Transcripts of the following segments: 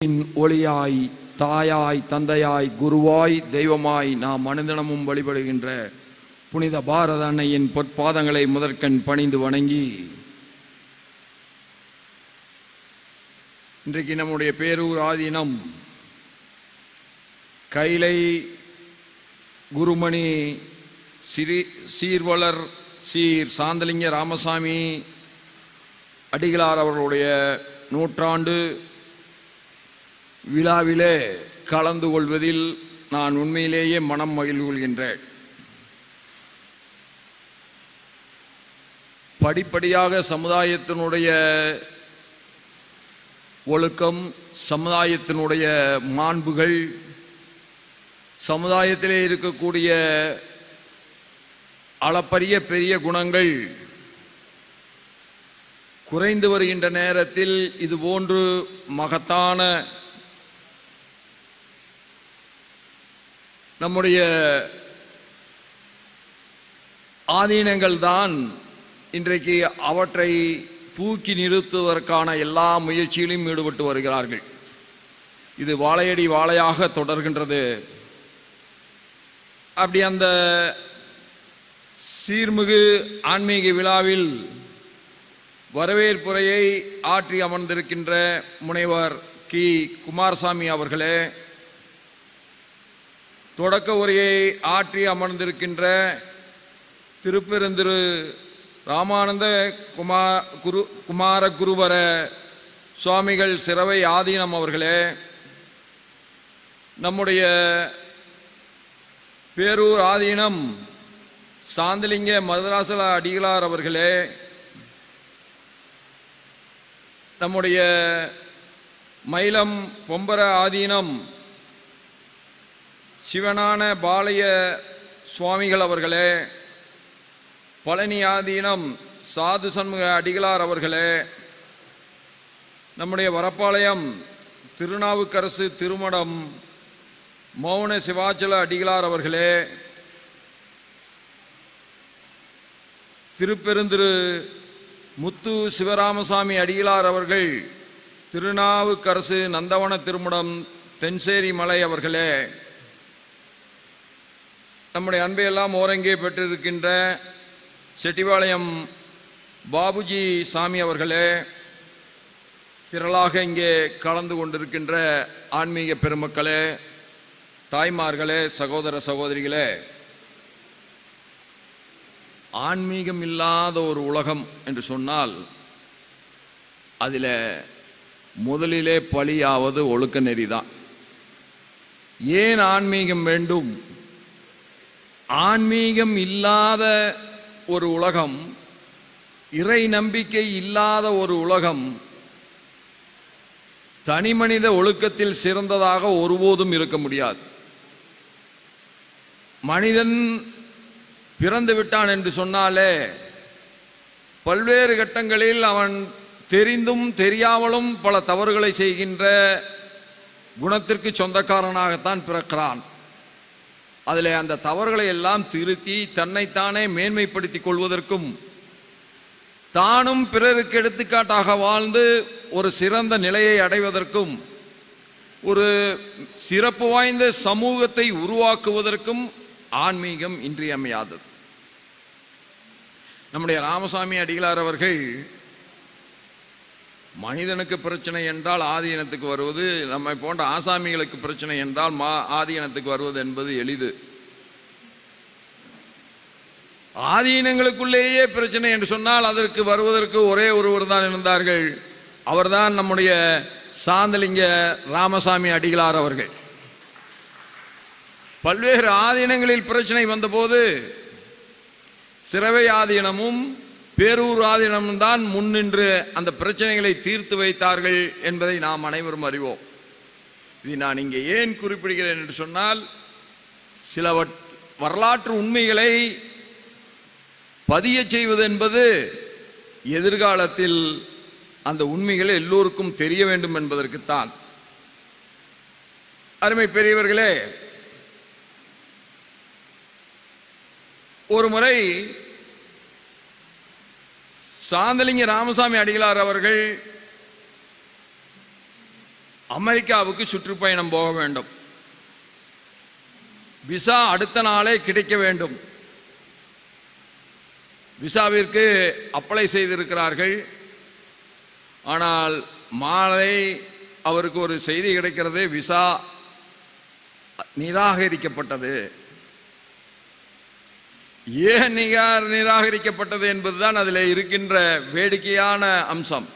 இன் ஒளியாய் தாயாய் தந்தையாய் குருவாய் தெய்வமாய் நாம் அனுதினமும் வழிபடுகின்ற புனித பாரத அன்னையின் பொற்பாதங்களை முதற்கண் பணிந்து வணங்கி இன்றைக்கு நம்முடைய பேரூர் ஆதீனம் கைலை குருமணி சிறி சீர்வளர் சீர் சாந்தலிங்க ராமசாமி அடிகளார் அவர்களுடைய நூற்றாண்டு விழாவிலே கலந்து கொள்வதில் நான் உண்மையிலேயே மனம் மகிழ்வு கொள்கின்றேன். படிப்படியாக சமுதாயத்தினுடைய ஒழுக்கம் சமுதாயத்தினுடைய மாண்புகள் சமுதாயத்திலே இருக்கக்கூடிய அளப்பரிய பெரிய குணங்கள் குறைந்து வருகின்ற நேரத்தில் இது போன்று மகத்தான நம்முடைய ஆதீனங்கள் தான் இன்றைக்கு அவற்றை தூக்கி நிறுத்துவதற்கான எல்லா முயற்சியிலும் ஈடுபட்டு வருகிறார்கள். இது வாழையடி வாழையாக தொடர்கின்றது. அப்படி அந்த சீர்மிகு ஆன்மீக விழாவில் வரவேற்புரையை ஆற்றி அமர்ந்திருக்கின்ற முனைவர் கி. குமாரசாமி அவர்களே தொடக்க உரையை ஆற்றி அமர்ந்திருக்கின்ற திருப்பெருந்திரு ராமானந்த குமா குரு குமார குருவர சுவாமிகள் சிறவை ஆதீனம் அவர்களே நம்முடைய பேரூர் ஆதீனம் சாந்தலிங்க மதராசல அடிகளார் அவர்களே நம்முடைய மயிலம் பொம்பர ஆதீனம் சிவனான பாளைய சுவாமிகள் அவர்களே பழனி ஆதீனம் சாது சண்முக அடிகளார் அவர்களே நம்முடைய வரப்பாளையம் திருநாவுக்கரசு திருமடம் மௌன சிவாச்சல அடிகளார் அவர்களே திருப்பெருந்திரு முத்து சிவராமசாமி அடிகளார் அவர்கள் திருநாவுக்கரசு நந்தவன திருமடம் தென்சேரி மலை அவர்களே நம்முடைய அன்பையெல்லாம் ஓரங்கே பெற்றிருக்கின்ற செட்டிபாளையம் பாபுஜி சாமி அவர்களே திரளாக இங்கே கலந்து கொண்டிருக்கின்ற ஆன்மீக பெருமக்களே தாய்மார்களே சகோதர சகோதரிகளே ஆன்மீகம் இல்லாத ஒரு உலகம் என்று சொன்னால் அதில் முதலிலே பழியாவது ஒழுக்க நெறிதான். ஏன் ஆன்மீகம் வேண்டும்? ஆன்மீகம் இல்லாத ஒரு உலகம் இறை நம்பிக்கை இல்லாத ஒரு உலகம் தனிமனித ஒழுக்கத்தில் சிறந்ததாக ஒருபோதும் இருக்க முடியாது. மனிதன் பிறந்து விட்டான் என்று சொன்னாலே பல்வேறு கட்டங்களில் அவன் தெரிந்தும் தெரியாமலும் பல தவறுகளை செய்கின்ற குணத்திற்கு சொந்தக்காரனாகத்தான் பிறக்கிறான். அதில் அந்த தவறுகளை எல்லாம் திருத்தி தன்னைத்தானே மேன்மைப்படுத்திக் கொள்வதற்கும் தானும் பிறருக்கு எடுத்துக்காட்டாக வாழ்ந்து ஒரு சிறந்த நிலையை அடைவதற்கும் ஒரு சிறப்பு வாய்ந்த சமூகத்தை உருவாக்குவதற்கும் ஆன்மீகம் இன்றியமையாதது. நம்முடைய ராமசாமி அடிகளார் அவர்கள் மனிதனுக்கு பிரச்சனை என்றால் ஆதீனத்துக்கு வருவது நம்மை போன்ற ஆசாமிகளுக்கு பிரச்சனை என்றால் மா ஆதீனத்துக்கு வருவது என்பது எளிது. ஆதீனங்களுக்குள்ளேயே பிரச்சனை என்று சொன்னால் அதற்கு வருவதற்கு ஒரே ஒருவர் தான் இருந்தார்கள். அவர்தான் நம்முடைய சாந்தலிங்க ராமசாமி அடிகளார் அவர்கள். பல்வேறு ஆதீனங்களில் பிரச்சனை வந்தபோது சிறவை ஆதீனமும் பேரூராதினம்தான் முன்னின்று அந்த பிரச்சனைகளை தீர்த்து வைத்தார்கள் என்பதை நாம் அனைவரும் அறிவோம். இது நான் இங்கே ஏன் குறிப்பிடுகிறேன் என்று சொன்னால் சில வரலாற்று உண்மைகளை பதிய செய்வது என்பது எதிர்காலத்தில் அந்த உண்மைகளை எல்லோருக்கும் தெரிய வேண்டும் என்பதற்குத்தான். அருமை பெரியவர்களே ஒரு முறை சாந்தலிங்க ராமசாமி அடிகளார் அவர்கள் அமெரிக்காவுக்கு சுற்றுப்பயணம் போக வேண்டும். விசா அடுத்த நாளே கிடைக்க வேண்டும். விசாவிற்கு அப்ளை செய்திருக்கிறார்கள். ஆனால் மாலை அவருக்கு ஒரு செய்தி கிடைக்கிறது விசா நிராகரிக்கப்பட்டது. ஏன் நிகா- நிராகரிக்கப்பட்டது என்பதுதான் அதில் இருக்கின்ற வேடிக்கையான அம்சம்.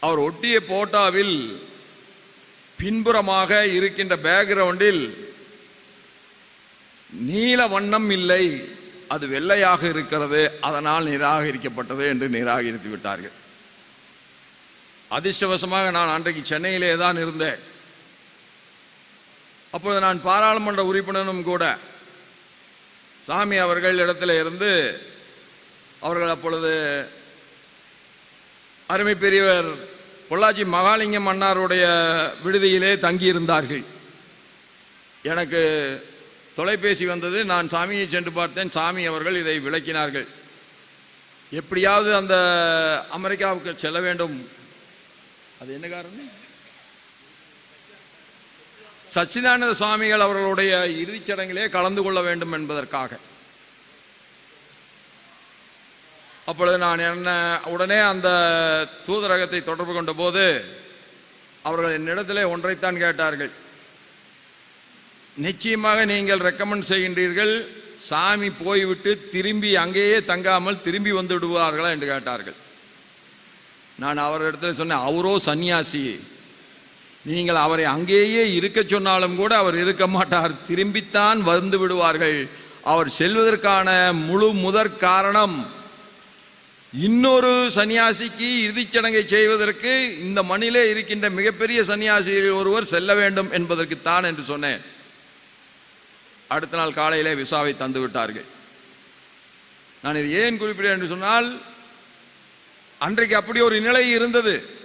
அவர் ஒட்டிய போட்டாவில் பின்புறமாக இருக்கின்ற பேக்ரவுண்டில் நீல வண்ணம் இல்லை அது வெள்ளையாக இருக்கிறது அதனால் நிராகரிக்கப்பட்டது என்று நிராகரித்து விட்டார்கள். அதிர்ஷ்டவசமாக நான் அன்றைக்கு சென்னையிலே தான் இருந்தேன். அப்பொழுது நான் பாராளுமன்ற உறுப்பினரும் கூட சாமி அவர்கள் இடத்துல இருந்து அவர்கள் அப்பொழுது அருமை பெரியவர் பொள்ளாச்சி மகாலிங்கம் அன்னாருடைய விடுதியிலே தங்கியிருந்தார்கள். எனக்கு தொலைபேசி வந்தது நான் சாமியை சென்று பார்த்தேன் சாமி அவர்கள் இதை விளக்கினார்கள். எப்படியாவது அந்த அமெரிக்காவுக்கு செல்ல வேண்டும். அது என்ன காரணம்? சச்சிதானந்த சுவாமிகள் அவர்களுடைய இறுதிச் சடங்கிலே கலந்து கொள்ள வேண்டும் என்பதற்காக. அப்பொழுது நான் என்ன உடனே அந்த தூதரகத்தை தொடர்பு கொண்ட போது அவர்கள் என்னிடத்திலே ஒன்றைத்தான் கேட்டார்கள். நிச்சயமாக நீங்கள் ரெக்கமெண்ட் செய்கின்றீர்கள் சாமி போய்விட்டு திரும்பி அங்கேயே தங்காமல் திரும்பி வந்து விடுவார்களா என்று கேட்டார்கள். நான் அவரிடத்தில் சொன்னேன் அவரோ சன்னியாசி நீங்கள் அவரை அங்கேயே இருக்க சொன்னாலும் கூட அவர் இருக்க மாட்டார். திரும்பித்தான் வந்து விடுவார்கள். அவர் செல்வதற்கான முழு முதற் காரணம் இன்னொரு சன்னியாசிக்கு இறுதிச் சடங்கை செய்வதற்கு இந்த மண்ணிலே இருக்கின்ற மிகப்பெரிய சன்னியாசியில் ஒருவர் செல்ல வேண்டும் என்பதற்குத்தான் என்று சொன்னேன். அடுத்த நாள் காலையிலே விசாவை தந்து விட்டார்கள். நான் இது ஏன் குறிப்பிட்டேன் என்று சொன்னால் அன்றைக்கு அப்படி ஒரு நிலை இருந்தது.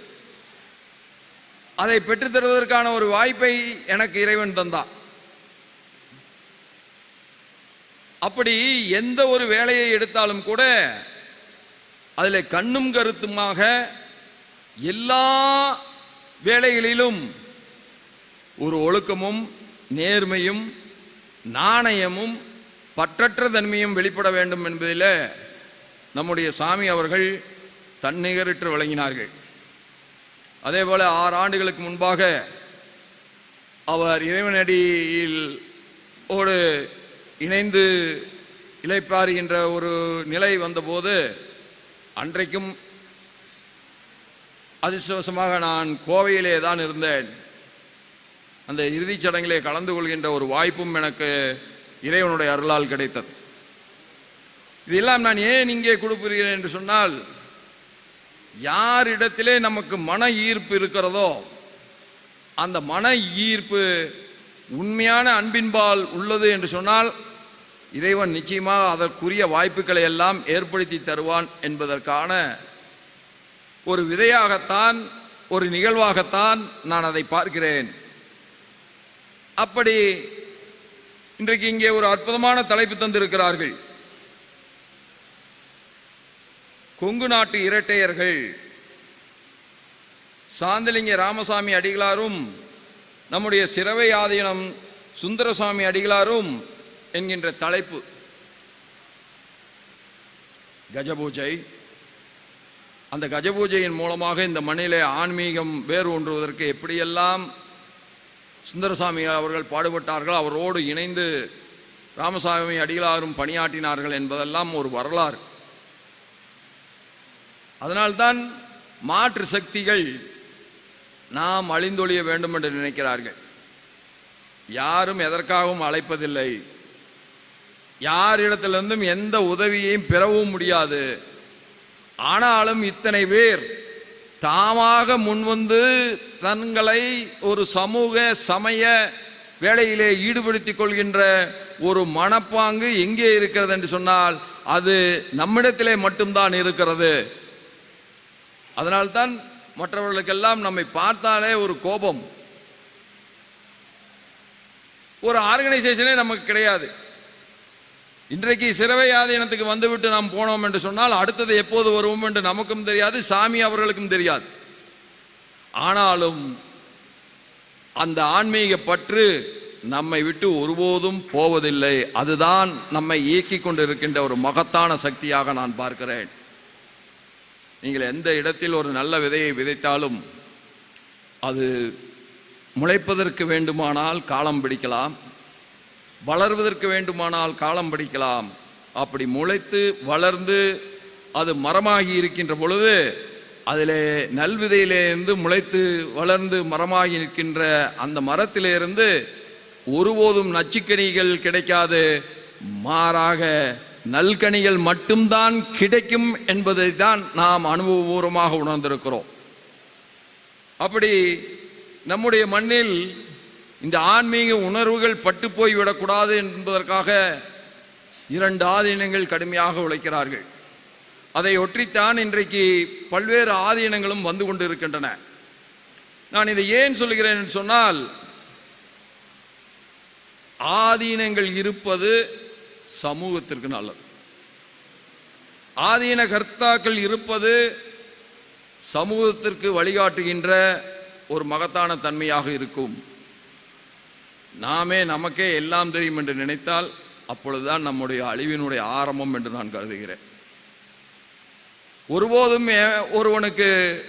அதை பெற்றுத்தருவதற்கான ஒரு வாய்ப்பை எனக்கு இறைவன் தந்தான் அப்படி எந்த ஒரு வேலையை எடுத்தாலும் கூட அதில் கண்ணும் கருத்துமாக எல்லா வேலைகளிலும் ஒரு ஒழுக்கமும் நேர்மையும் நாணயமும் பற்றற்ற தன்மையும் வெளிப்பட வேண்டும் என்பதில் நம்முடைய சாமி அவர்கள் தன்னிகரற்று வழங்கினார்கள் அதே போல ஆறு ஆண்டுகளுக்கு முன்பாக அவர் இறைவனடியில் ஓடு இணைந்து இழைப்பாருகின்ற ஒரு நிலை வந்தபோது அன்றைக்கும் அதிர்ஷ்டவசமாக நான் கோவையிலே தான் இருந்தேன். அந்த இறுதிச் சடங்கிலே கலந்து கொள்கின்ற ஒரு வாய்ப்பும் எனக்கு இறைவனுடைய அருளால் கிடைத்தது. இதெல்லாம் நான் ஏன் இங்கே கொடுப்பீர்கள் என்று சொன்னால் யாரிடத்திலே நமக்கு மன ஈர்ப்பு இருக்கிறதோ அந்த மன ஈர்ப்பு உண்மையான அன்பின்பால் உள்ளது என்று சொன்னால் இறைவன் நிச்சயமாக அதற்குரிய வாய்ப்புகளை எல்லாம் ஏற்படுத்தி தருவான் என்பதற்கான ஒரு விதையாகத்தான் ஒரு நிகழ்வாகத்தான் நான் அதை பார்க்கிறேன். அப்படி இன்றைக்கு இங்கே ஒரு அற்புதமான தலைப்பு தந்திருக்கிறார்கள். கொங்கு நாட்டு இரட்டையர்கள். சாந்தலிங்க ராமசாமி அடிகளாரும் நம்முடைய சிறவை ஆதீனம் சுந்தரசாமி அடிகளாரும் என்கின்ற தலைப்பு. கஜபூஜை. அந்த கஜபூஜையின் மூலமாக இந்த மண்ணிலே ஆன்மீகம் வேறு ஒன்றுவதற்கு எப்படியெல்லாம் சுந்தரசாமி அவர்கள் பாடுபட்டார்கள் அவரோடு இணைந்து ராமசாமி அடிகளாரும் பணியாற்றினார்கள் என்பதெல்லாம் ஒரு வரலாறு. அதனால்தான் மாற்று சக்திகள் நாம் அழிந்தொழிய வேண்டும் என்று நினைக்கிறார்கள். யாரும் எதற்காகவும் அழைப்பதில்லை. யாரிடத்திலிருந்தும் எந்த உதவியையும் பெறவும் முடியாது. ஆனாலும் இத்தனை பேர் தாமாக முன்வந்து தங்களை ஒரு சமூக சமய வேலையிலே ஈடுபடுத்திக் கொள்கின்ற ஒரு மனப்பாங்கு எங்கே இருக்கிறது என்று சொன்னால் அது நம்மிடத்திலே மட்டும்தான் இருக்கிறது. அதனால்தான் மற்றவர்களுக்கெல்லாம் நம்மை பார்த்தாலே ஒரு கோபம். ஒரு ஆர்கனைசேஷனே நமக்கு கிடையாது. இன்றைக்கு சிறவை ஆதீனத்துக்கு வந்துவிட்டு நாம் போனோம் என்று சொன்னால் அடுத்தது எப்போது வருவோம் என்று நமக்கும் தெரியாது சாமி அவர்களுக்கும் தெரியாது. ஆனாலும் அந்த ஆன்மீக பற்று நம்மை விட்டு ஒருபோதும் போவதில்லை. அதுதான் நம்மை இயக்கிக் கொண்டிருக்கின்ற ஒரு மகத்தான சக்தியாக நான் பார்க்கிறேன். நீங்கள் எந்த இடத்தில் ஒரு நல்ல விதையை விதைத்தாலும் அது முளைப்பதற்கு வேண்டுமானால் காலம் பிடிக்கலாம் வளர்வதற்கு வேண்டுமானால் காலம் பிடிக்கலாம். அப்படி முளைத்து வளர்ந்து அது மரமாகி இருக்கின்ற பொழுது அதிலே நல்விதையிலேருந்து முளைத்து வளர்ந்து மரமாகி நிற்கின்ற அந்த மரத்திலிருந்து ஒருபோதும் நச்சுக்கணிகள் கிடைக்காது. மாறாக நல்கனிகள் மட்டும்தான் கிடைக்கும் என்பதை தான் நாம் அனுபவபூர்வமாக உணர்ந்திருக்கிறோம். அப்படி நம்முடைய மண்ணில் இந்த ஆன்மீக உணர்வுகள் பட்டு போய் விடக்கூடாது என்பதற்காக இரண்டு ஆதீனங்கள் கடுமையாக உழைக்கிறார்கள். அதை ஒற்றித்தான் இன்றைக்கு பல்வேறு ஆதீனங்களும் வந்து கொண்டு இருக்கின்றன நான் இதை ஏன் சொல்கிறேன் என்று சொன்னால் ஆதீனங்கள் இருப்பது சமூகத்திற்கு நல்லது. ஆதீன கர்த்தாக்கள் இருப்பது சமூகத்திற்கு வழிகாட்டுகின்ற ஒரு மகத்தான தன்மையாக இருக்கும். நாமே நமக்கே எல்லாம் தெரியும் என்று நினைத்தால் அப்பொழுதுதான் நம்முடைய அழிவினுடைய ஆரம்பம் என்று நான் கருதுகிறேன். ஒருபோதும் ஏ- ஒருவனுக்கு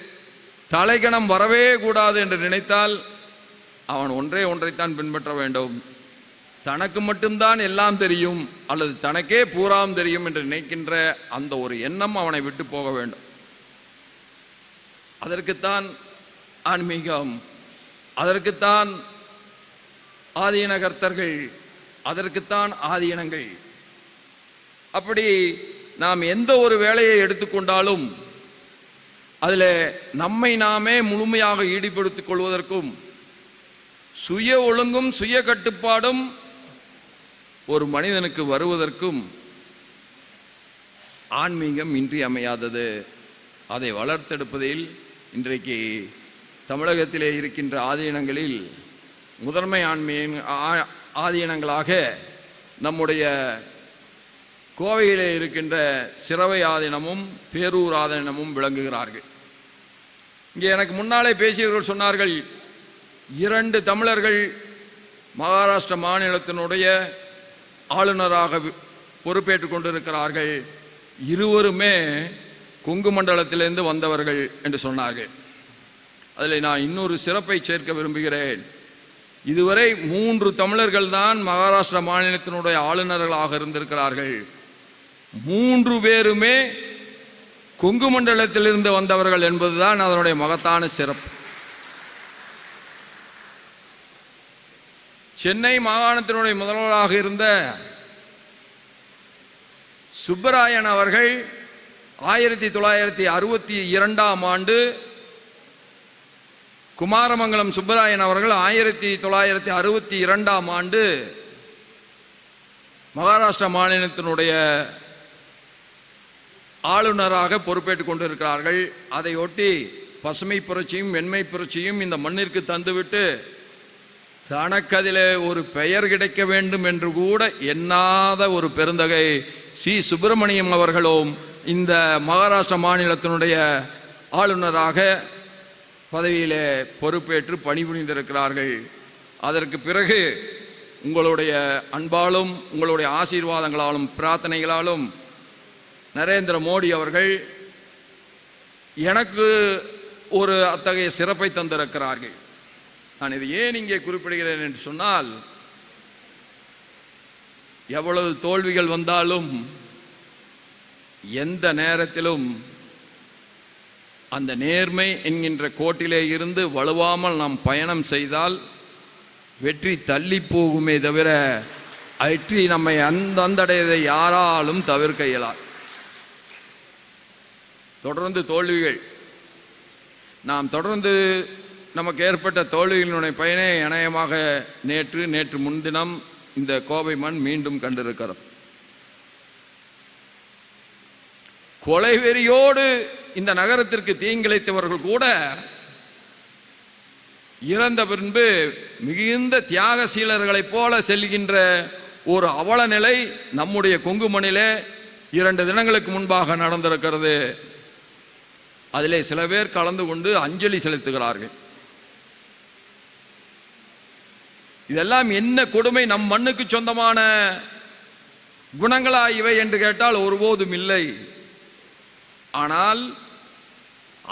தலைகணம் வரவே கூடாது என்று நினைத்தால் அவன் ஒன்றே ஒன்றைத்தான் பின்பற்ற வேண்டும். தனக்கு மட்டும்தான் எல்லாம் தெரியும் அல்லது தனக்கே பூராம் தெரியும் என்று நினைக்கின்ற அந்த ஒரு எண்ணம் அவனை விட்டு போக வேண்டும். அதற்குத்தான் ஆன்மீகம் அதற்குத்தான் ஆதீனகர்த்தர்கள் அதற்குத்தான் ஆதீனங்கள். அப்படி நாம் எந்த ஒரு வேலையை எடுத்துக்கொண்டாலும் அதில் நம்மை நாமே முழுமையாக ஈடுபடுத்திக் கொள்வதற்கும் சுய ஒழுங்கும் சுய கட்டுப்பாடும் ஒரு மனிதனுக்கு வருவதற்கும் ஆன்மீகம் இன்றியமையாதது அதை வளர்த்தெடுப்பதில் இன்றைக்கு தமிழகத்திலே இருக்கின்ற ஆதீனங்களில் முதன்மை ஆன்மீக ஆ- ஆதீனங்களாக நம்முடைய கோவையிலே இருக்கின்ற சிறவை ஆதீனமும் பேரூர் ஆதீனமும் விளங்குகிறார்கள். இங்கே எனக்கு முன்னாலே பேசியவர்கள் சொன்னார்கள் இரண்டு தமிழர்கள் மகாராஷ்டிர மாநிலத்தினுடைய ஆளுநராக வி- பொறுப்பேற்றுக் கொண்டிருக்கிறார்கள். இருவருமே கொங்கு மண்டலத்திலிருந்து வந்தவர்கள் என்று சொன்னார்கள். அதில் நான் இன்னொரு சிறப்பை சேர்க்க விரும்புகிறேன். இதுவரை மூன்று தமிழர்கள் தான் மகாராஷ்டிரா மாநிலத்தினுடைய ஆளுநர்களாக இருந்திருக்கிறார்கள். மூன்று பேருமே கொங்கு மண்டலத்திலிருந்து வந்தவர்கள் என்பதுதான் அதனுடைய மகத்தான சிறப்பு. சென்னை மாகாணத்தினுடைய முதல்வராக இருந்த சுப்பராயன் அவர்கள் ஆயிரத்தி தொள்ளாயிரத்தி அறுபத்தி இரண்டாம் ஆண்டு குமாரமங்கலம் சுப்பராயன் அவர்கள் ஆயிரத்தி தொள்ளாயிரத்தி அறுபத்தி இரண்டாம் ஆண்டு மகாராஷ்டிரா மாநிலத்தினுடைய ஆளுநராக பொறுப்பேற்றுக் கொண்டிருக்கிறார்கள். அதையொட்டி பசுமை புரட்சியும் வெண்மை புரட்சியும் இந்த மண்ணிற்கு தந்துவிட்டு தனக்கதிலே ஒரு பெயர் கிடைக்க வேண்டும் என்று கூட எண்ணாத ஒரு பெருந்தகை சி. சுப்பிரமணியம் அவர்களும் இந்த மகாராஷ்டிரா மாநிலத்தினுடைய ஆளுநராக பதவியிலே பொறுப்பேற்று பணிபுரிந்திருக்கிறார்கள். அதற்கு பிறகு உங்களுடைய அன்பாலும் உங்களுடைய ஆசீர்வாதங்களாலும் பிரார்த்தனைகளாலும் நரேந்திர மோடி அவர்கள் எனக்கு ஒரு அத்தகைய சிறப்பை தந்திருக்கிறார்கள். நான் இதை ஏன் இங்கே குறிப்பிடுகிறேன் என்று சொன்னால் எவ்வளவு தோல்விகள் வந்தாலும் எந்த நேரத்திலும் அந்த நேர்மை என்கின்ற கோட்டிலே இருந்து வலுவாமல் நாம் பயணம் செய்தால் வெற்றி தள்ளி போகுமே தவிர வெற்றி நம்மை அந்த அந்தடையதை யாராலும் தவிர்க்க இயலாது. தொடர்ந்து தோல்விகள். நாம் தொடர்ந்து நமக்கு ஏற்பட்ட தோல்விகளினுடைய பயனை இணையமாக நேற்று நேற்று முன்தினம் இந்த கோவை மண் மீண்டும் கண்டிருக்கிறது. கொலைவெறியோடு இந்த நகரத்திற்கு தீங்கிழைத்தவர்கள் கூட இறந்த பின்பு மிகுந்த தியாகசீலர்களைப் போல செல்கின்ற ஒரு அவல நிலை நம்முடைய கொங்கு மண்ணிலே இரண்டு தினங்களுக்கு முன்பாக நடந்திருக்கிறது. அதிலே சில பேர் கலந்து கொண்டு அஞ்சலி செலுத்துகிறார்கள். இதெல்லாம் என்ன கொடுமை நம் மண்ணுக்கு சொந்தமான குணங்களா இவை என்று கேட்டால் ஒருபோதும் இல்லை. ஆனால்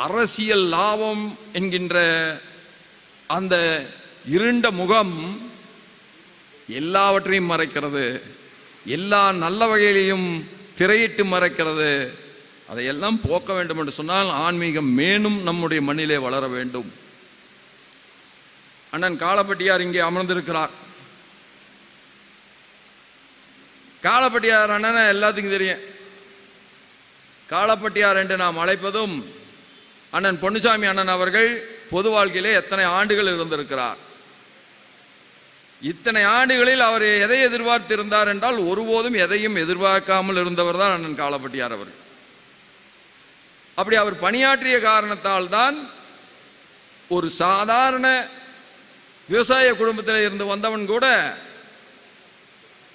அரசியல் லாபம் என்கின்ற அந்த இருண்ட முகம் எல்லாவற்றையும் மறைக்கிறது. எல்லா நல்ல வகையிலையும் திரையிட்டு மறைக்கிறது. அதையெல்லாம் போக்க வேண்டும் என்று சொன்னால் ஆன்மீகம் மேலும் நம்முடைய மண்ணிலே வளர வேண்டும். அண்ணன் காலப்பட்டியார் இங்கே அமர்ந்திருக்கிறார். காலப்பட்டியார் அண்ணனை எல்லாத்துக்கும் தெரியும். காலப்பட்டியார் என்று நாம் அழைப்பதும் அண்ணன் பொன்னுசாமி அண்ணன் அவர்கள் பொது வாழ்க்கையிலே எத்தனை ஆண்டுகள் இருந்திருக்கிறார். இத்தனை ஆண்டுகளில் அவர் எதை எதிர்பார்த்திருந்தார் என்றால் ஒருபோதும் எதையும் எதிர்பார்க்காமல் இருந்தவர் தான் அண்ணன் காலப்பட்டியார் அவர் அப்படி அவர் பணியாற்றிய காரணத்தால் தான் ஒரு சாதாரண விவசாய குடும்பத்தில் இருந்து வந்தவன் கூட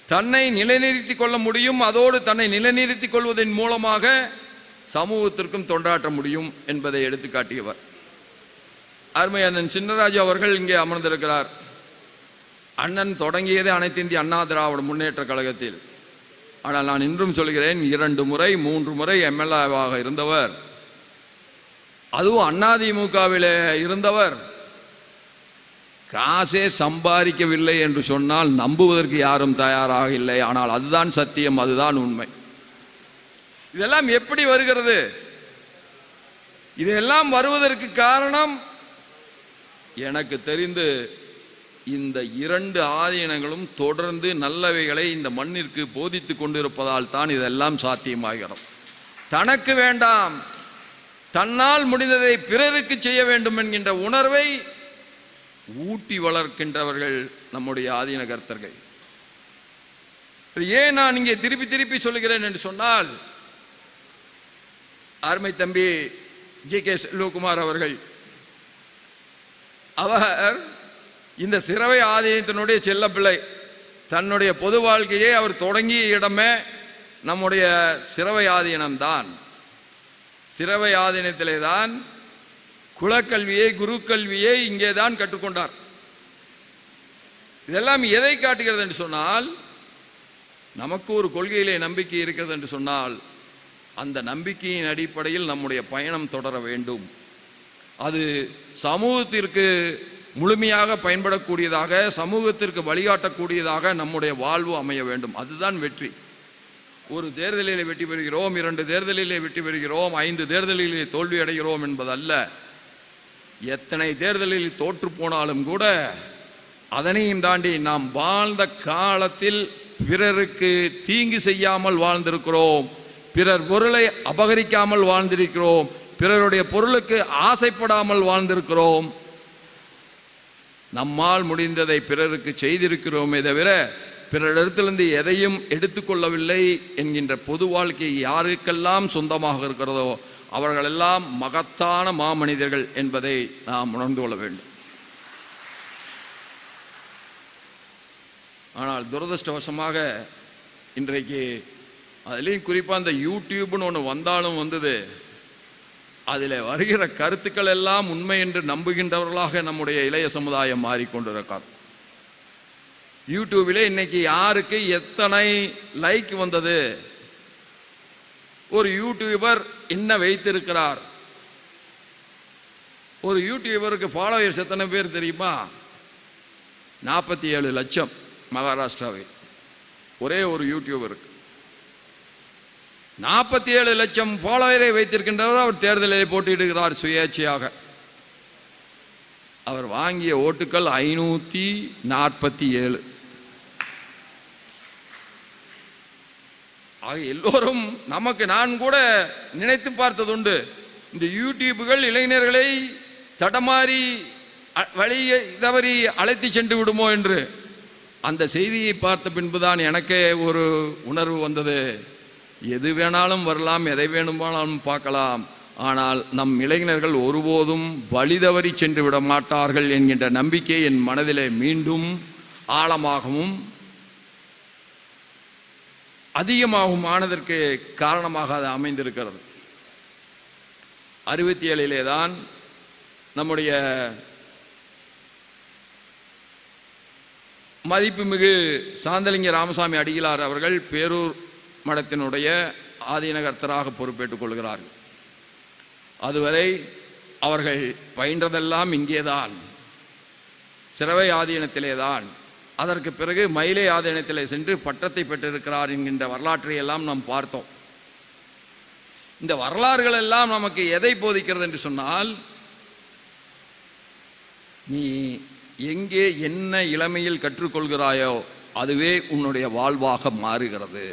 தன்னை நிலைநிறுத்திக் கொள்ள முடியும் அதோடு தன்னை நிலைநிறுத்திக் கொள்வதன் மூலமாக சமூகத்திற்கும் தொண்டாற்ற முடியும் என்பதை எடுத்துக்காட்டியவர் அருமை அண்ணன் சின்னராஜு அவர்கள் இங்கே அமர்ந்திருக்கிறார். அண்ணன் தொடங்கியதே அனைத்து இந்திய அண்ணா திராவிட முன்னேற்ற கழகத்தில். ஆனால் நான் இன்றும் சொல்கிறேன் இரண்டு முறை மூன்று முறை எம்எல்ஏவாக இருந்தவர். அதுவும் அதிமுகவில் இருந்தவர். காசே சம்பாதிக்கவில்லை என்று சொன்னால் நம்புவதற்கு யாரும் தயாராக இல்லை. ஆனால் அதுதான் சத்தியம் அதுதான் உண்மை. இதெல்லாம் எப்படி வருகிறது? இதெல்லாம் வருவதற்கு காரணம்? எனக்கு தெரிந்து இந்த இரண்டு ஆதீனங்களும் தொடர்ந்து நல்லவைகளை இந்த மண்ணிற்கு போதித்து கொண்டிருப்பதால் தான் இதெல்லாம் சாத்தியமாகிறது. தனக்கு வேண்டாம். தன்னால் முடிந்ததை பிறருக்கு செய்ய வேண்டும் என்கின்ற உணர்வை ஊட்டி வளர்க்கின்றவர்கள் நம்முடைய ஆதீன கர்த்தர்கள் ஏன் நான் இங்கே திருப்பி திருப்பி சொல்லுகிறேன் என்று சொன்னால் அருமை தம்பி ஜி. கே. செல்வகுமார் அவர்கள் அவர் இந்த சிறவை ஆதீனத்தினுடைய செல்லப்பிள்ளை. தன்னுடைய பொது வாழ்க்கையை அவர் தொடங்கிய இடமே நம்முடைய சிறவை ஆதீனம்தான். சிறவை ஆதீனத்திலே தான் குலக்கல்வியை குருக்கல்வியை இங்கே தான் கற்றுக்கொண்டார். இதெல்லாம் எதை காட்டுகிறது என்று சொன்னால் நமக்கு ஒரு கொள்கையிலே நம்பிக்கை இருக்கிறது என்று சொன்னால் அந்த நம்பிக்கையின் அடிப்படையில் நம்முடைய பயணம் தொடர வேண்டும். அது சமூகத்திற்கு முழுமையாக பயன்படக்கூடியதாக சமூகத்திற்கு வழிகாட்டக்கூடியதாக நம்முடைய வாழ்வு அமைய வேண்டும். அதுதான் வெற்றி. ஒரு தேர்தலிலே வெற்றி பெறுகிறோம் இரண்டு தேர்தலிலே வெற்றி பெறுகிறோம் ஐந்து தேர்தலிலே தோல்வி அடைகிறோம் என்பதல்ல. எத்தனை தேர்தலில் தோற்று போனாலும் கூட அதனையும் தாண்டி நாம் வாழ்ந்த காலத்தில் பிறருக்கு தீங்கு செய்யாமல் வாழ்ந்திருக்கிறோம். பிறர் பொருளை அபகரிக்காமல் வாழ்ந்திருக்கிறோம். பிறருடைய பொருளுக்கு ஆசைப்படாமல் வாழ்ந்திருக்கிறோம். நம்மால் முடிந்ததை பிறருக்கு செய்திருக்கிறோமே தவிர பிறரிடத்திலிருந்து எதையும் எடுத்துக்கொள்ளவில்லை என்கின்ற பொது வாழ்க்கை யாருக்கெல்லாம் சொந்தமாக இருக்கிறதோ அவர்களெல்லாம் மகத்தான மாமனிதர்கள் என்பதை நாம் உணர்ந்து கொள்ள வேண்டும். ஆனால் துரதிருஷ்டவசமாக இன்றைக்கு அதுலேயும் குறிப்பாக அந்த யூடியூப்னு ஒன்று வந்தாலும் வந்தது. அதில் வருகிற கருத்துக்கள் எல்லாம் உண்மை என்று நம்புகின்றவர்களாக நம்முடைய இளைய சமுதாயம் மாறிக்கொண்டிருக்கார். யூடியூபிலே இன்னைக்கு யாருக்கு எத்தனை லைக் வந்தது? ஒரு யூடியூபர் என்ன வைத்திருக்கிறார்? ஒரு யூடியூபருக்கு ஃபாலோயர்ஸ் எத்தனை பேர் தெரியுமா? நாற்பத்தி ஏழு லட்சம் மகாராஷ்டிராவில். ஒரே ஒரு யூடியூபருக்கு நாற்பத்தி ஏழு லட்சம் ஃபாலோவரை வைத்திருக்கின்றவர் அவர் தேர்தலில் போட்டியிடுகிறார் சுயேட்சையாக. அவர் வாங்கிய ஓட்டுக்கள் ஐநூற்றி நாற்பத்தி ஏழு. ஆக எல்லோரும் நமக்கு நான் கூட நினைத்து பார்த்ததுண்டு. இந்த யூடியூப்புகள் இளைஞர்களை தடமாறி அ- வழியை தவறி அழைத்து சென்று விடுமோ என்று. அந்த செய்தியை பார்த்த பின்புதான் எனக்கே ஒரு உணர்வு வந்தது. எது வேணாலும் வரலாம் எதை வேணுமானாலும் பார்க்கலாம். ஆனால் நம் இளைஞர்கள் ஒருபோதும் வழி தவறி சென்று விட மாட்டார்கள் என்கின்ற நம்பிக்கை என் மனதிலே மீண்டும் ஆழமாகவும் அதிகமாகும் ஆனதற்கு காரணமாக அது அமைந்திருக்கிறது. அறுபத்தி ஏழிலே தான் நம்முடைய மதிப்புமிகு சாந்தலிங்க ராமசாமி அடிகளார் அவர்கள் பேரூர் மடத்தினுடைய ஆதீனகர்த்தராக பொறுப்பேற்றுக் கொள்கிறார்கள். அதுவரை அவர்கள் பயின்றதெல்லாம் இங்கேதான். சிறவை ஆதீனத்திலே தான் அதற்கு பிறகு மயிலை ஆதீனத்தில் சென்று பட்டத்தை பெற்றிருக்கிறார் என்கின்ற வரலாற்றை எல்லாம் நாம் பார்த்தோம். இந்த வரலாறுகள் எல்லாம் நமக்கு எதை போதிக்கிறது என்று சொன்னால் நீ எங்கே என்ன இளமையில் கற்றுக்கொள்கிறாயோ அதுவே உன்னுடைய வாழ்வாக மாறுகிறது.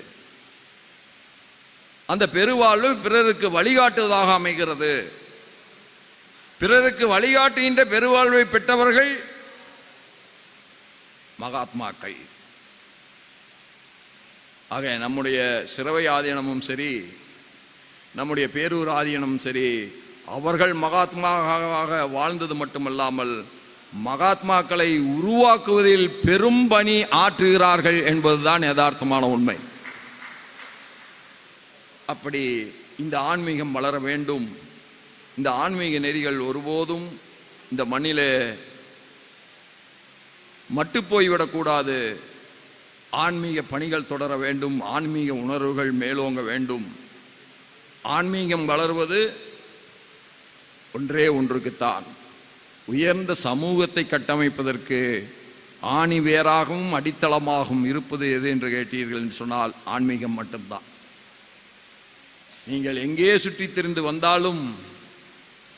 அந்த பெருவாழ்வு பிறருக்கு வழிகாட்டுவதாக அமைகிறது. பிறருக்கு வழிகாட்டுகின்ற பெருவாழ்வை பெற்றவர்கள் மகாத்மாக்கள். ஆக நம்முடைய சிறவை ஆதீனமும் சரி நம்முடைய பேரூர் ஆதீனமும் சரி அவர்கள் மகாத்மாவாக வாழ்ந்தது மட்டுமல்லாமல் மகாத்மாக்களை உருவாக்குவதில் பெரும் பணி ஆற்றுகிறார்கள் என்பதுதான் யதார்த்தமான உண்மை. அப்படி இந்த ஆன்மீகம் வளர வேண்டும். இந்த ஆன்மீக நெறிகள் ஒருபோதும் இந்த மண்ணிலே மட்டு போய்விடக்கூடாது. ஆன்மீக பணிகள் தொடர வேண்டும். ஆன்மீக உணர்வுகள் மேலோங்க வேண்டும். ஆன்மீகம் வளர்வது ஒன்றே ஒன்றுக்குத்தான். உயர்ந்த சமூகத்தை கட்டமைப்பதற்கு ஆணி வேராகவும் அடித்தளமாகவும் இருப்பது எது என்று கேட்டீர்கள் என்று சொன்னால் ஆன்மீகம் மட்டும்தான். நீங்கள் எங்கே சுற்றித் திரிந்து வந்தாலும்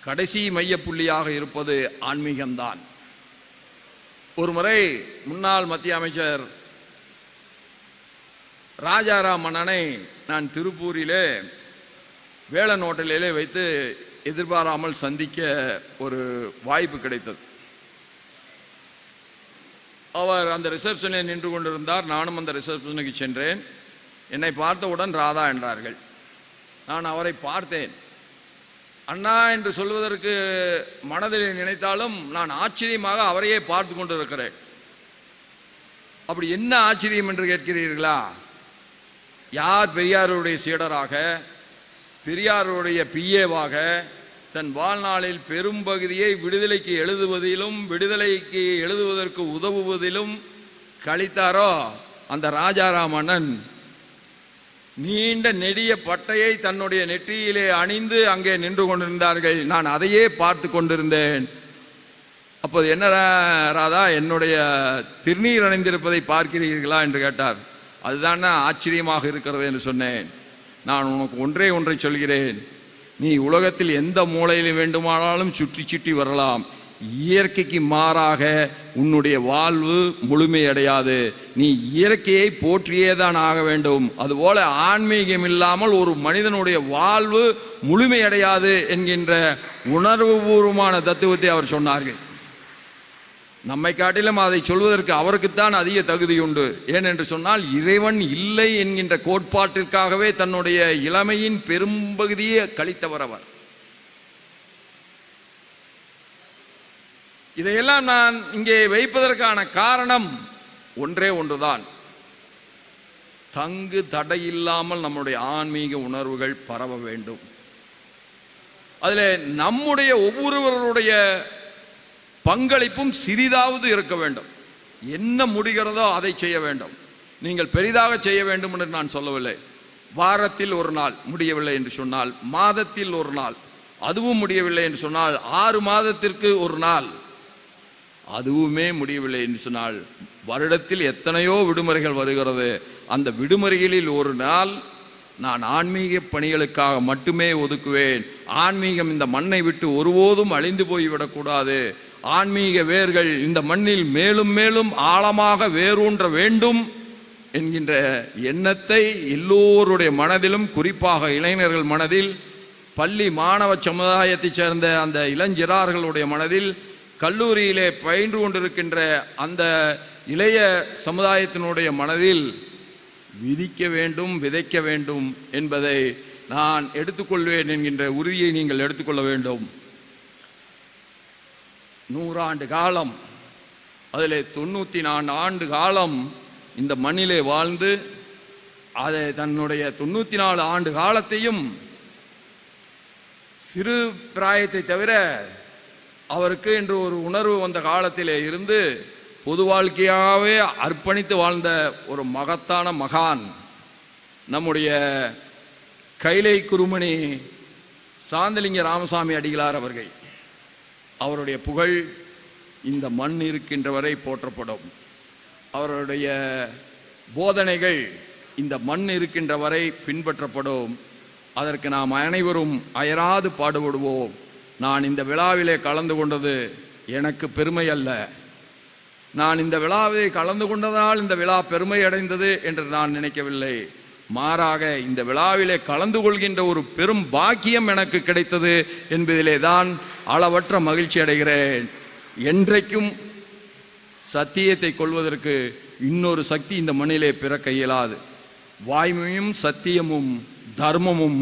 கடைசி மையப்புள்ளியாக இருப்பது ஆன்மீகம்தான். ஒரு முறை முன்னாள் மத்திய அமைச்சர் ராஜாராம் மன்னனை நான் திருப்பூரிலே வேளன் ஹோட்டலிலே வைத்து எதிர்பாராமல் சந்திக்க ஒரு வாய்ப்பு கிடைத்தது. அவர் அந்த ரிசப்ஷனில் நின்று கொண்டிருந்தார். நானும் அந்த ரிசப்ஷனுக்கு சென்றேன். என்னை பார்த்தவுடன் ராதா என்றார்கள். நான் அவரை பார்த்தேன். அண்ணா என்று சொல்வதற்கு மனதில் நினைத்தாலும் நான் ஆச்சரியமாக அவரையே பார்த்து கொண்டு இருக்கிறேன் அப்படி என்ன ஆச்சரியம் என்று கேட்கிறீர்களா? யார் பெரியாருடைய சீடராக பெரியாருடைய பிஏவாக தன் வாழ்நாளில் பெரும்பகுதியை விடுதலைக்கு எழுதுவதிலும் விடுதலைக்கு எழுதுவதற்கு உதவுவதிலும் கழித்தாரோ அந்த ராஜாராமண்ணன்? நீண்ட நெடிய பட்டையை தன்னுடைய நெற்றியிலே அணிந்து அங்கே நின்று கொண்டிருந்தார்கள். நான் அதையே பார்த்து கொண்டிருந்தேன். அப்போது என்ன ரா- ராதா என்னுடைய திருநீர் அணிந்திருப்பதை பார்க்கிறீர்களா என்று கேட்டார். அதுதான் ஆச்சரியமாக இருக்கிறது என்று சொன்னேன். நான் உனக்கு ஒன்றே ஒன்றை சொல்கிறேன். நீ உலகத்தில் எந்த மூலையில் வேண்டுமானாலும் சுற்றி சுற்றி வரலாம். இயற்கைக்கு மாறாக உன்னுடைய வாழ்வு முழுமையடையாது. நீ இயற்கையை போற்றியே தான் ஆக வேண்டும். அதுபோல ஆன்மீகம் இல்லாமல் ஒரு மனிதனுடைய வாழ்வு முழுமையடையாது என்கின்ற உணர்வுபூர்வமான தத்துவத்தை அவர் சொன்னார்கள். நம்மை காட்டிலும் அதை சொல்வதற்கு அவருக்குத்தான் அதிக தகுதி உண்டு. ஏனென்று சொன்னால் இறைவன் இல்லை என்கின்ற கோட்பாட்டிற்காகவே தன்னுடைய இளமையின் பெரும்பகுதியை கழித்தவர் அவர். இதையெல்லாம் நான் இங்கே வைப்பதற்கான காரணம் ஒன்றே ஒன்றுதான். தங்கு தடையில்லாமல் நம்முடைய ஆன்மீக உணர்வுகள் பரவ வேண்டும். அதில் நம்முடைய ஒவ்வொருவருடைய பங்களிப்பும் சிறிதாவது இருக்க வேண்டும். என்ன முடிகிறதோ அதை செய்ய வேண்டும். நீங்கள் பெரிதாக செய்ய வேண்டும் என்று நான் சொல்லவில்லை. வாரத்தில் ஒரு நாள் முடியவில்லை என்று சொன்னால் மாதத்தில் ஒரு நாள் அதுவும் முடியவில்லை என்று சொன்னால் ஆறு மாதத்திற்கு ஒரு நாள் அதுவுமே முடியவில்லை என்று சொன்னால் வருடத்தில் எத்தனையோ விடுமுறைகள் வருகிறது. அந்த விடுமுறைகளில் ஒரு நாள் நான் ஆன்மீக பணிகளுக்காக மட்டுமே ஒதுக்குவேன். ஆன்மீகம் இந்த மண்ணை விட்டு ஒருபோதும் அழிந்து போய்விடக்கூடாது ஆன்மீக வேர்கள் இந்த மண்ணில் மேலும் மேலும் ஆழமாக வேரூன்ற வேண்டும் என்கின்ற எண்ணத்தை எல்லோருடைய மனதிலும் குறிப்பாக இளைஞர்கள் மனதில் பள்ளி மாணவ சமுதாயத்தைச் சேர்ந்த அந்த இளஞ்சிறார்களுடைய மனதில் கல்லூரியிலே பயின்று கொண்டிருக்கின்ற அந்த இளைய சமுதாயத்தினுடைய மனதில் விதிக்க வேண்டும் விதைக்க வேண்டும் என்பதை நான் எடுத்துக்கொள்வேன் என்கின்ற உறுதியை நீங்கள் எடுத்துக்கொள்ள வேண்டும். நூறாண்டு காலம் அதில் தொண்ணூற்றி நான்கு ஆண்டு காலம் இந்த மண்ணிலே வாழ்ந்து அதை தன்னுடைய தொண்ணூற்றி நாலு ஆண்டு காலத்தையும் சிறு பிராயத்தை தவிர அவருக்கு என்று ஒரு உணர்வு வந்த காலத்திலே இருந்து பொது வாழ்க்கையாகவே அர்ப்பணித்து வாழ்ந்த ஒரு மகத்தான மகான். நம்முடைய கைலை குருமணி சாந்தலிங்க ராமசாமி அடிகளார் அவர்கள். அவருடைய புகழ் இந்த மண் இருக்கின்ற வரை போற்றப்படும். அவருடைய போதனைகள் இந்த மண் இருக்கின்ற வரை பின்பற்றப்படும். அதற்கு நாம் அனைவரும் அயராது பாடுபடுவோம். நான் இந்த விழாவிலே கலந்து கொண்டது எனக்கு பெருமை அல்ல நான் இந்த விழாவை கலந்து கொண்டதால் இந்த விழா பெருமை அடைந்தது என்று நான் நினைக்கவில்லை. மாறாக இந்த விழாவிலே கலந்து கொள்கின்ற ஒரு பெரும் பாக்கியம் எனக்கு கிடைத்தது என்பதிலே தான் அளவற்ற மகிழ்ச்சி அடைகிறேன். என்றைக்கும் சத்தியத்தை கொள்வதற்கு இன்னொரு சக்தி இந்த மண்ணிலே பிறக்க இயலாது. வாய்மையும் சத்தியமும் தர்மமும்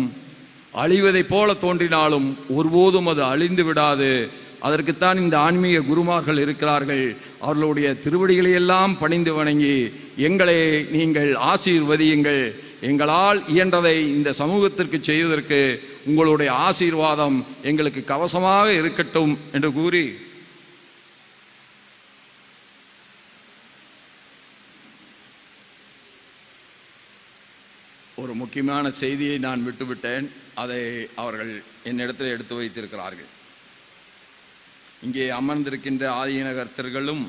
அழிவதைப் போல தோன்றினாலும் ஒருபோதும் அது அழிந்து விடாது. அதற்குத்தான் இந்த ஆன்மீக குருமார்கள் இருக்கிறார்கள். அவர்களுடைய திருவடிகளையெல்லாம் பணிந்து வணங்கி எங்களை நீங்கள் ஆசீர்வதியுங்கள். எங்களால் இயன்றதை இந்த சமூகத்திற்கு செய்வதற்கு உங்களுடைய ஆசீர்வாதம் எங்களுக்கு கவசமாக இருக்கட்டும் என்று கூறி ஒரு முக்கியமான செய்தியை நான் விட்டுவிட்டேன். அதை அவர்கள் என்னிடத்தில் எடுத்து வைத்திருக்கிறார்கள். இங்கே அமர்ந்திருக்கின்ற ஆதிநகர்த்தர்களும்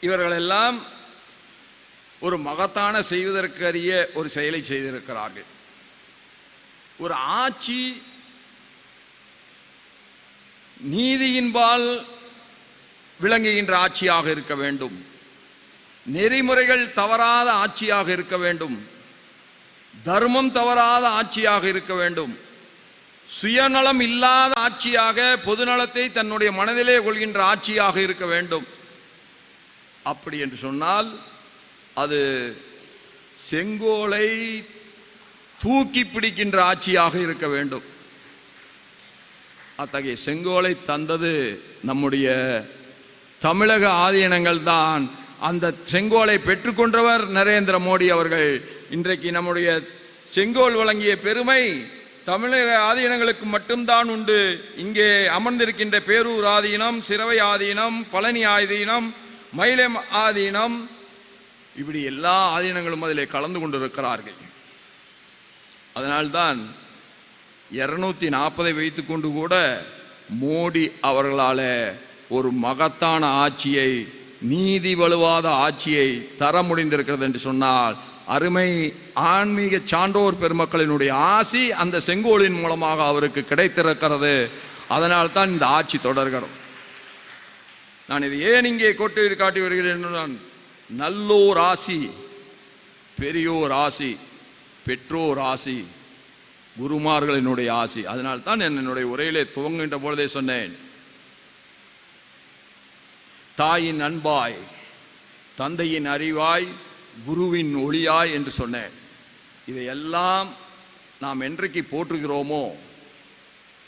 இவர்களெல்லாம் ஒரு மகத்தான செய்வதற்கரிய ஒரு செயலை செய்திருக்கிறார்கள். ஒரு ஆட்சி நீதியின்பால் விளங்குகின்ற ஆட்சியாக இருக்க வேண்டும். நெறிமுறைகள் தவறாத ஆட்சியாக இருக்க வேண்டும். தர்மம் தவறாத ஆட்சியாக இருக்க வேண்டும். சுயநலம் இல்லாத ஆட்சியாக பொதுநலத்தை தன்னுடைய மனதிலே கொள்கின்ற ஆட்சியாக இருக்க வேண்டும். அப்படி என்று சொன்னால் அது செங்கோலை தூக்கி பிடிக்கின்ற ஆட்சியாக இருக்க வேண்டும். அத்தகைய செங்கோலை தந்தது நம்முடைய தமிழக ஆதீனங்கள் தான் அந்த செங்கோலை பெற்றுக்கொண்டவர் நரேந்திர மோடி அவர்கள். இன்றைக்கு நம்முடைய செங்கோல் வழங்கிய பெருமை தமிழக ஆதீனங்களுக்கு மட்டும்தான் உண்டு. இங்கே அமர்ந்திருக்கின்ற பேரூர் ஆதீனம் சிறவை ஆதீனம் பழனி ஆதீனம் மயிலம் ஆதீனம் இப்படி எல்லா ஆதீனங்களும் அதிலே கலந்து கொண்டிருக்கிறார்கள். அதனால்தான் இருநூத்தி நாற்பதை வைத்துக்கொண்டு கூட மோடி அவர்களால் ஒரு மகத்தான ஆட்சியை நீதி வலுவாத ஆட்சியை தர முடிந்திருக்கிறது என்று சொன்னால் அருமை ஆன்மீக சான்றோர் பெருமக்களினுடைய ஆசி அந்த செங்கோலின் மூலமாக அவருக்கு கிடைத்திருக்கிறது. அதனால் தான் இந்த ஆட்சி தொடர்கிறோம் நான் இது ஏன் இங்கே கொட்டு காட்டி வருகிறேன் என்று நான் நல்லோர் ஆசி பெரியோர் ஆசி பெற்றோர் ஆசி குருமார்களினுடைய ஆசி. அதனால் தான் என்னுடைய உரையிலே துவங்குகின்ற பொழுதே சொன்னேன். தாயின் அன்பாய் தந்தையின் அறிவாய் குருவின் ஒளியாய் என்று சொன்னேன். இதையெல்லாம் நாம் என்றைக்கு போற்றுகிறோமோ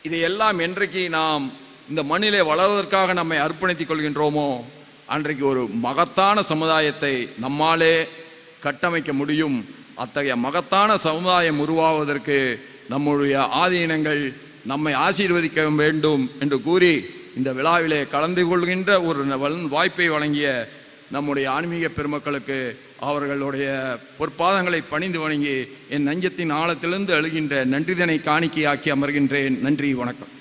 இதையெல்லாம் என்றைக்கு நாம் இந்த மண்ணிலே வளர்வதற்காக நம்மை அர்ப்பணித்துக் கொள்கின்றோமோ அன்றைக்கு ஒரு மகத்தான சமுதாயத்தை நம்மாலே கட்டமைக்க முடியும். அத்தகைய மகத்தான சமுதாயம் உருவாவதற்கு நம்முடைய ஆதீனங்கள் நம்மை ஆசீர்வதிக்க வேண்டும் என்று கூறி இந்த விழாவிலே கலந்து கொள்கின்ற ஒரு வாய்ப்பை வழங்கிய நம்முடைய ஆன்மீக பெருமக்களுக்கு அவர்களுடைய பொற்பாதங்களை பணிந்து வணங்கி என் நஞ்சத்தின் ஆழத்திலிருந்து எழுகின்ற நன்றிதனை காணிக்கையாக்கி அமர்கின்றேன். நன்றி வணக்கம்.